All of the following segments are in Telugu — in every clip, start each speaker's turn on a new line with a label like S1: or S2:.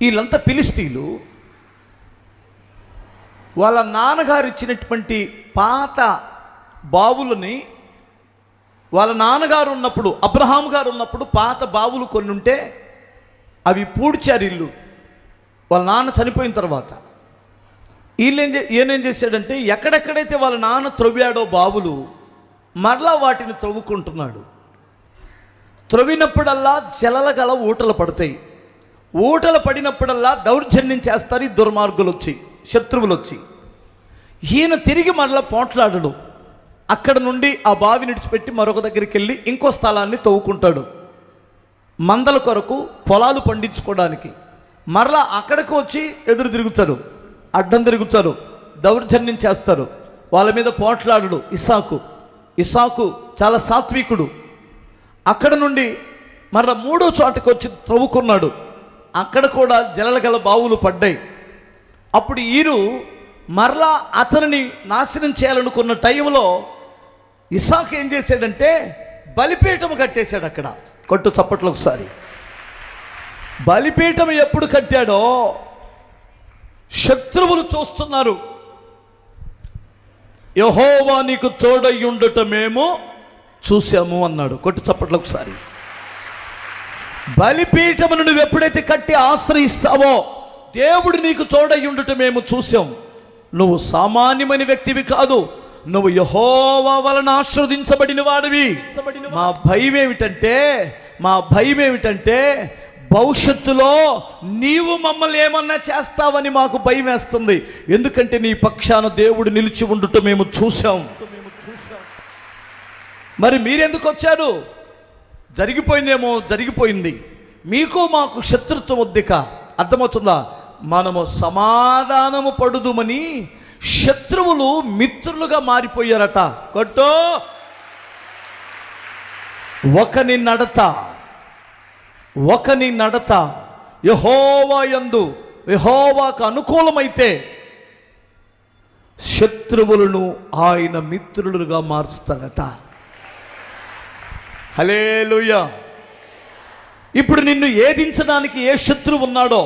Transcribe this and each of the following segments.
S1: వీళ్ళంతా పిలిస్తీలు వాళ్ళ నాన్నగారు ఇచ్చినటువంటి పాత బావులని వాళ్ళ నాన్నగారు ఉన్నప్పుడు అబ్రహాం గారు ఉన్నప్పుడు పాత బావులు కొన్ని ఉంటే అవి పూడ్చారు ఇల్లు. వాళ్ళ నాన్న చనిపోయిన తర్వాత. వీళ్ళేం చే ఈయనేం చేశాడంటే ఎక్కడెక్కడైతే వాళ్ళ నాన్న త్రవ్వాడో బావులు మరలా వాటిని త్రవ్వుకుంటున్నాడు. త్రవ్వినప్పుడల్లా జలల గల ఊటలు పడతాయి. ఊటలు పడినప్పుడల్లా దౌర్జన్యం చేస్తారు ఈ దుర్మార్గులు వచ్చి శత్రువులు వచ్చి ఈయన తిరిగి మరలా పోట్లాడడు. అక్కడ నుండి ఆ బావి నిడిచిపెట్టి మరొక దగ్గరికి వెళ్ళి ఇంకో స్థలాన్ని తవ్వుకుంటాడు. మందల కొరకు పొలాలు పండించుకోవడానికి. మరలా అక్కడికి వచ్చి ఎదురు తిరుగుతారు అడ్డం తిరుగుతారు దౌర్జన్యం చేస్తారు వాళ్ళ మీద పోట్లాడడు ఇసాకు ఇసాకు చాలా సాత్వికుడు. అక్కడ నుండి మరలా మూడో చోటకి వచ్చి త్రవ్వుకున్నాడు. అక్కడ కూడా జలల గల బావులు పడ్డాయి. అప్పుడు ఈరు మరలా అతనిని నాశనం చేయాలనుకున్న టైంలో ఇసాక్ ఏం చేశాడంటే బలిపీఠం కట్టేశాడు అక్కడ. కొట్టు చప్పట్లు ఒకసారి. బలిపీఠం ఎప్పుడు కట్టాడో శత్రువులు చూస్తున్నారు. యహోవా నీకు తోడయ్యుండుట మేము చూసాము అన్నాడు. కొట్టు చప్పట్లు ఒకసారి. బలిపీఠమును నువ్వు ఎప్పుడైతే కట్టి ఆశ్రయిస్తావో దేవుడు నీకు తోడయ్యుండుట మేము చూసాం నువ్వు సామాన్యమైన వ్యక్తివి కాదు నువ్వు యహోవా వలన ఆశ్రవదించబడిన వాడివి. మా భయం ఏమిటంటే మా భయం ఏమిటంటే భవిష్యత్తులో నీవు మమ్మల్ని ఏమన్నా చేస్తావని మాకు భయం వేస్తుంది. ఎందుకంటే నీ పక్షాన దేవుడు నిలిచి ఉండుట మేము చూసాం మరి మీరెందుకు వచ్చారు? జరిగిపోయిందేమో జరిగిపోయింది. మీకు మాకు శత్రుత్వం వద్దిక. అర్థమవుతుందా? మనము సమాధానము పడుదుమని శత్రువులు మిత్రులుగా మారిపోయారట. కొట్టో! ఒకని నడత. ఒకని నడత. యహోవా యందు యహోవాకు అనుకూలమైతే శత్రువులను ఆయన మిత్రులుగా మారుస్తాడట. హలేలుయ ఇప్పుడు నిన్ను ఏదించడానికి ఏ శత్రువు ఉన్నాడో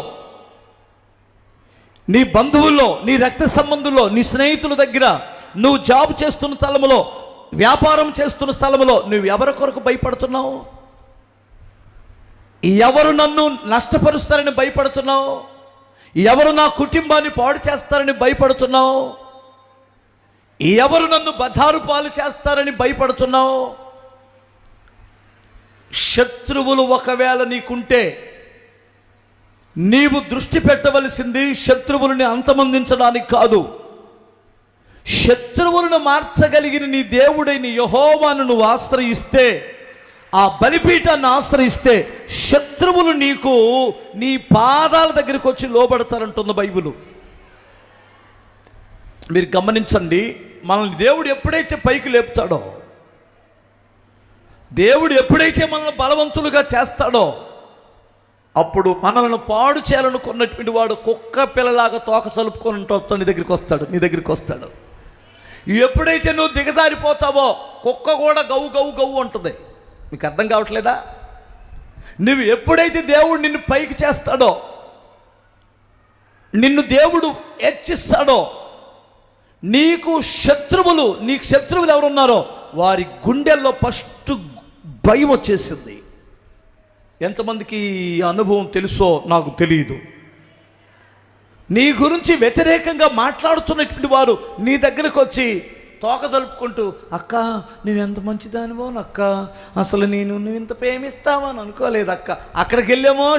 S1: నీ బంధువుల్లో నీ రక్త సంబంధుల్లో నీ స్నేహితుల దగ్గర నువ్వు జాబ్ చేస్తున్న స్థలములో వ్యాపారం చేస్తున్న స్థలములో నువ్వు ఎవరి కొరకు భయపడుతున్నావు? ఎవరు నన్ను నష్టపరుస్తారని భయపడుతున్నావు? ఎవరు నా కుటుంబాన్ని పాడు చేస్తారని భయపడుతున్నావు? ఎవరు నన్ను బజారు పాలు చేస్తారని భయపడుతున్నావు? శత్రువులు ఒకవేళ నీకుంటే నీవు దృష్టి పెట్టవలసింది శత్రువులని అంతమొందించడానికి కాదు. శత్రువులను మార్చగలిగిన నీ దేవుడైన యహోవాను నువ్వు ఆశ్రయిస్తే ఆ బలిపీఠాన్ని ఆశ్రయిస్తే శత్రువులు నీకు నీ పాదాల దగ్గరికి వచ్చి లోబడతారంటుంది బైబిలు. మీరు గమనించండి మనల్ని దేవుడు ఎప్పుడైతే పైకి లేపుతాడో దేవుడు ఎప్పుడైతే మనల్ని బలవంతులుగా చేస్తాడో అప్పుడు మనల్ని పాడు చేయాలనుకున్నటువంటి వాడు కుక్క పిల్లలాగా తోక సలుపుకొని ఉంటావు నీ దగ్గరికి వస్తాడు నీ దగ్గరికి వస్తాడు. ఎప్పుడైతే నువ్వు దిగజారిపోతావో కుక్క కూడా గవ్వు గవ్వు గవ్వు ఉంటుంది మీకు అర్థం కావట్లేదా? నువ్వు ఎప్పుడైతే దేవుడు నిన్ను పైకి చేస్తాడో నిన్ను దేవుడు హెచ్చిస్తాడో నీకు శత్రువులు నీకు శత్రువులు ఎవరున్నారో వారి గుండెల్లో ఫస్ట్ భయం వచ్చేసింది. ఎంతమందికి ఈ అనుభవం తెలుసో నాకు తెలియదు నీ గురించి వ్యతిరేకంగా మాట్లాడుతున్నటువంటి వారు నీ దగ్గరకు వచ్చి తోక జరుపుకుంటూ అక్క నువ్వెంత మంచిదానివో అక్క అసలు నేను నువ్వు ఇంత ప్రేమిస్తావని అనుకోలేదు అక్క. అక్కడికి వెళ్ళామో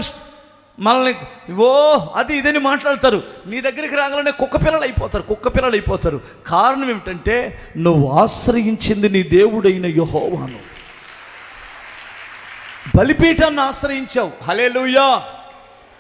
S1: మనల్ని ఓ అది ఇదని మాట్లాడతారు. నీ దగ్గరికి రాగానే కుక్క పిల్లలు అయిపోతారు కుక్క పిల్లలు అయిపోతారు. కారణం ఏమిటంటే నువ్వు ఆశ్రయించింది నీ దేవుడైన యహోవాను. బలిపీఠాన్ని ఆశ్రయించావు. హలే